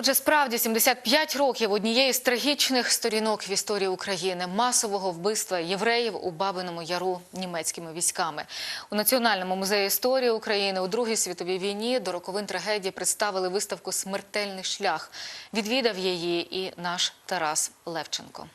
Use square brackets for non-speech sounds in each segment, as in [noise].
Отже, справді 75 років однієї з трагічних сторінок в історії України масового вбивства євреїв у Бабиному Яру німецькими військами. У Національному музеї історії України у Другій світовій війні до роковин трагедії представили виставку Смертельний шлях. Відвідав її і наш Тарас Левченко.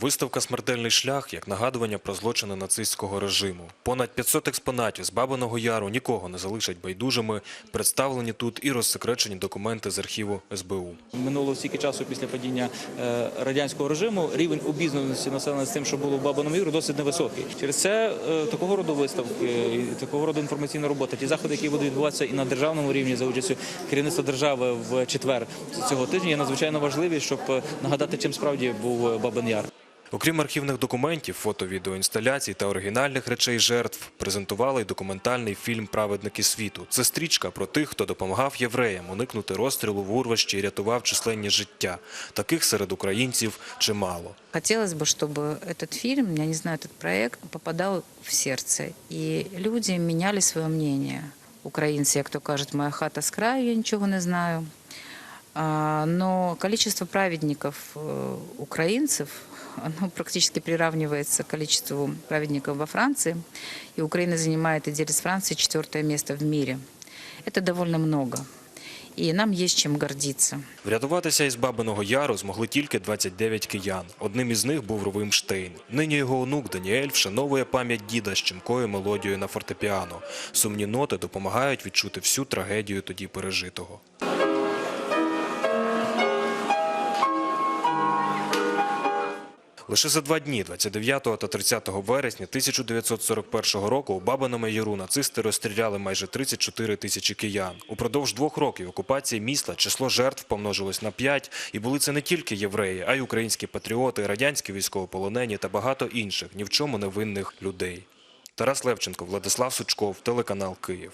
Виставка «Смертельний шлях» як нагадування про злочини нацистського режиму. Понад 500 експонатів з Бабиного Яру нікого не залишать байдужими. Представлені тут і розсекречені документи з архіву СБУ. Минуло стільки часу після падіння е, радянського режиму. Рівень обізнаності населення з тим, що було в Бабиному Яру, досить невисокий. Через це е, такого роду виставки, такого роду інформаційна робота, ті заходи, які будуть відбуватися і на державному рівні за участю керівництва держави в четвер цього тижня, є надзвичайно важливі, щоб е, нагадати, чим справді був Бабин Яр. Окрім архівних документів, фото, відеоінсталяцій та оригінальних речей жертв, презентували й документальний фільм «Праведники світу». Це стрічка про тих, хто допомагав євреям уникнути розстрілу в Урващі і рятував численні життя. Таких серед українців чимало. Хотелось бы, чтобы этот фильм, я не знаю, этот проект попадал в сердце, и люди меняли свое мнение. Украинцы, як то кажуть, моя хата с краю, я ничего не знаю. Но количество праведников э, украинцев, [laughs] оно практически приравнивается к количеству праведников во Франции. И Украина занимает и делит с Францией четвертое место в мире. Это довольно много. И нам есть чем гордиться. Врятуватися із Бабиного Яру змогли тільки 29 киян. Одним із них був Ровим Штейн. Нині його онук Даніель вшановує пам'ять діда з чімкою мелодією на фортепіано. Сумні ноти допомагають відчути всю трагедію тоді пережитого. Лише за два дні, 29 та 30 вересня 1941 року, у Бабиному Яру нацисти розстріляли майже 34 тисячі киян. Упродовж двох років окупації міста число жертв помножилось на 5, і були це не тільки євреї, а й українські патріоти, радянські військовополонені та багато інших ні в чому не винних людей. Тарас Левченко, Владислав Сучков, телеканал Київ.